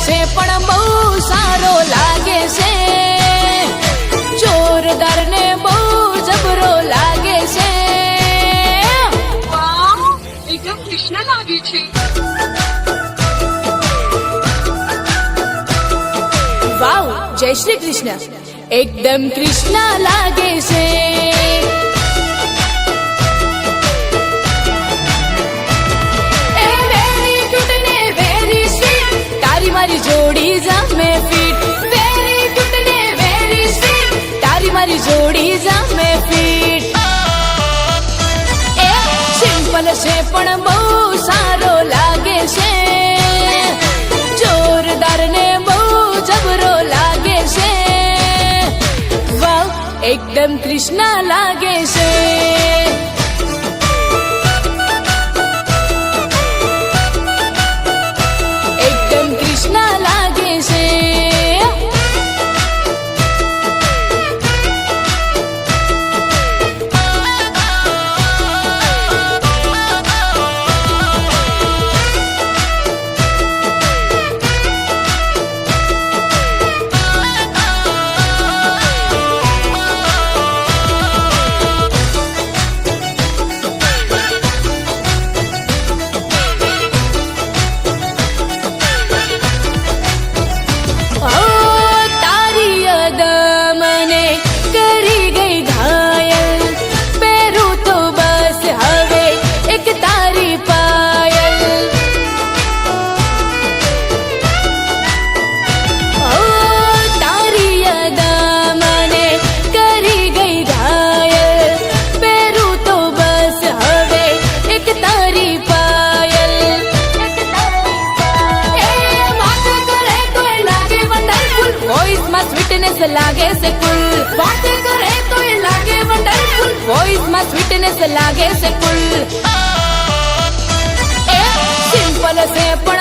છે પણ બહુ સારો લાગે છે. જોરદાર ને બહુ જબરો લાગે છે. એકદમ કૃષ્ણ લાગે છે. વાવ જય શ્રી કૃષ્ણ. એકદમ કૃષ્ણ લાગે છે. પણ બહુ સારો લાગે છે. જોરદાર ને બહુ જબરો લાગે છે. વાવ એકદમ કૃષ્ણ લાગે છે.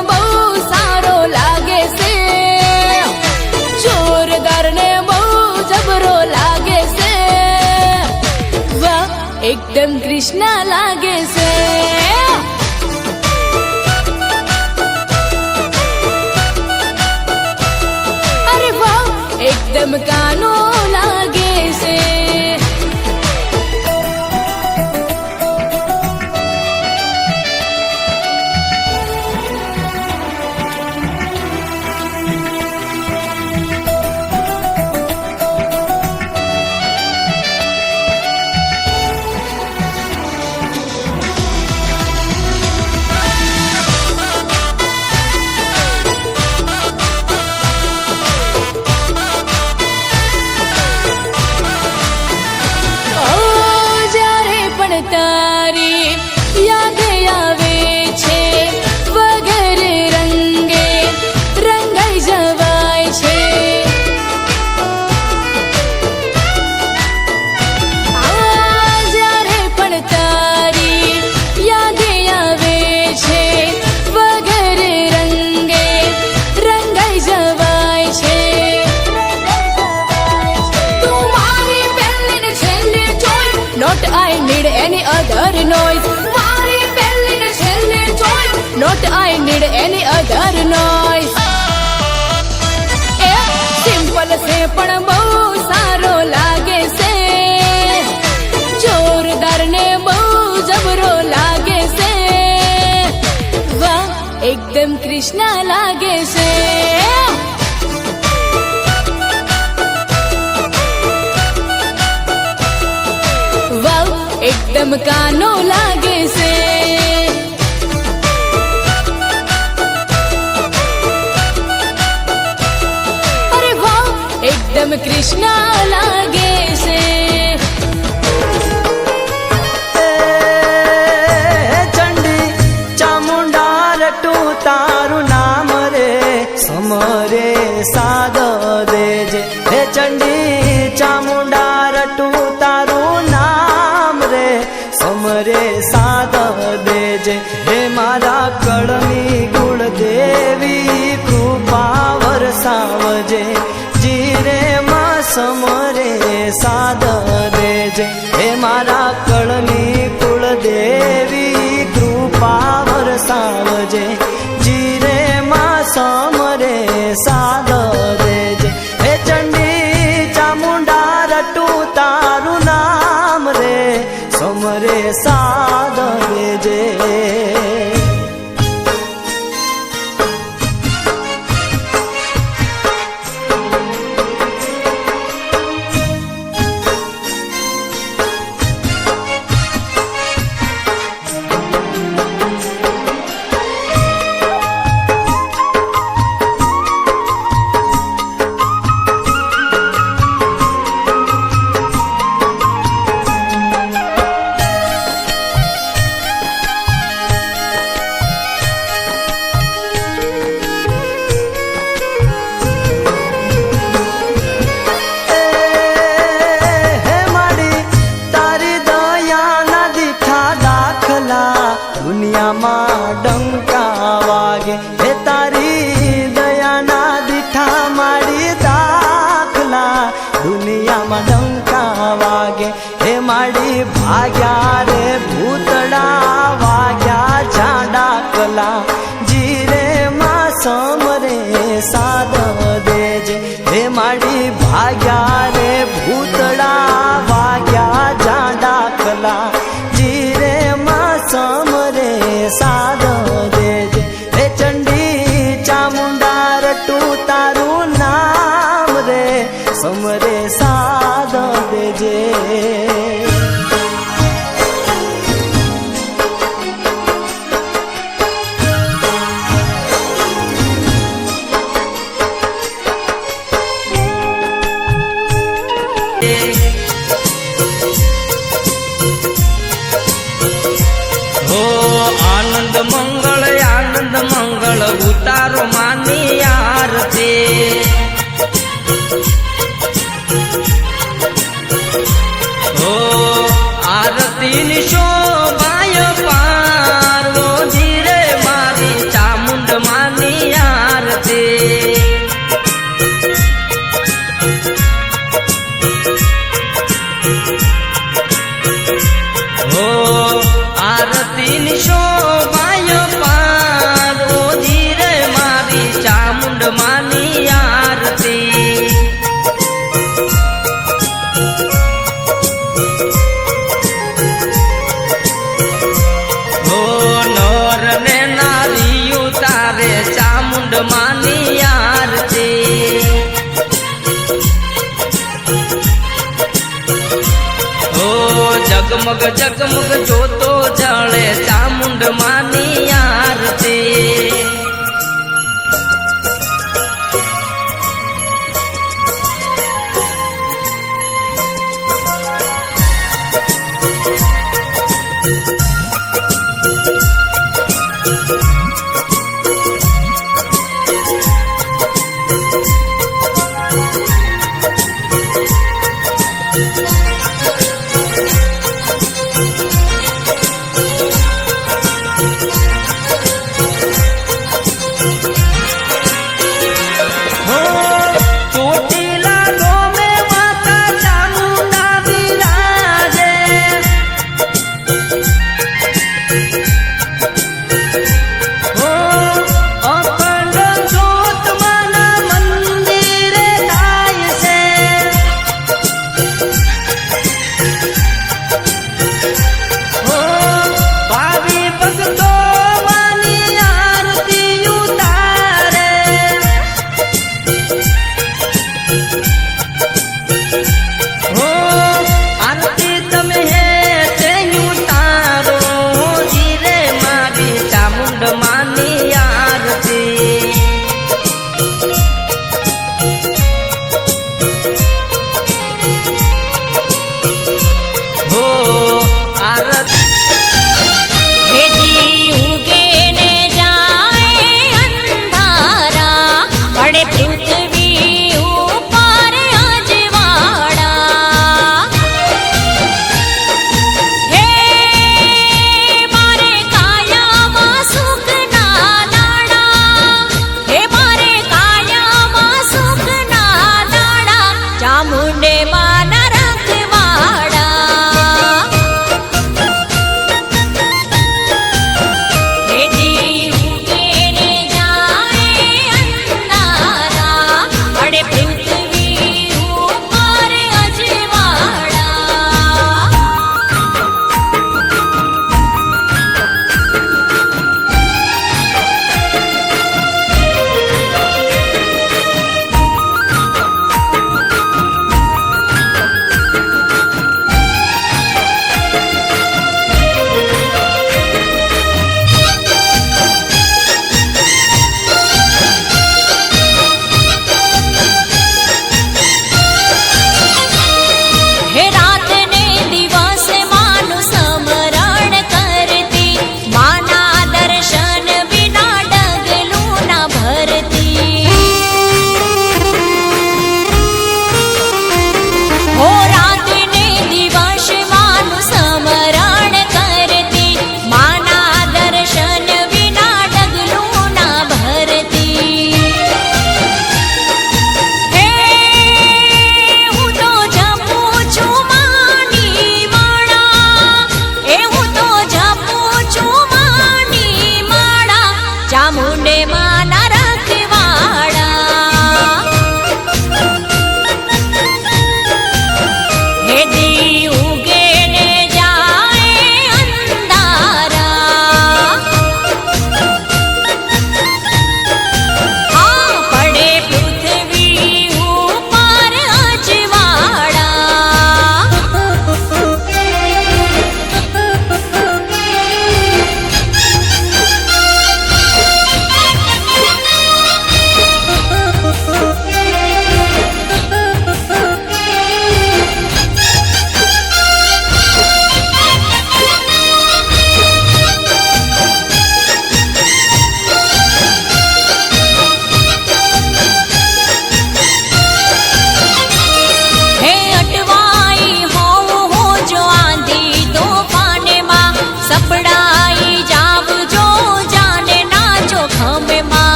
બહુ સારો લાગે છે. જોરદાર બહુ જબરો લાગે છે. વાહ, એકદમ કૃષ્ણ લાગે છે. અરે એકદમ કાનો પણ બહુ સારો લાગે છે. જોરદાર ને બહુ જબરો લાગે છે. વાહ, એકદમ કૃષ્ણ લાગે છે. વાહ, એકદમ કાનો એકદમ કૃષ્ણ લાગે. side. ઝગમગ ઝગમગ જોતો જાણે ચામુંડ માની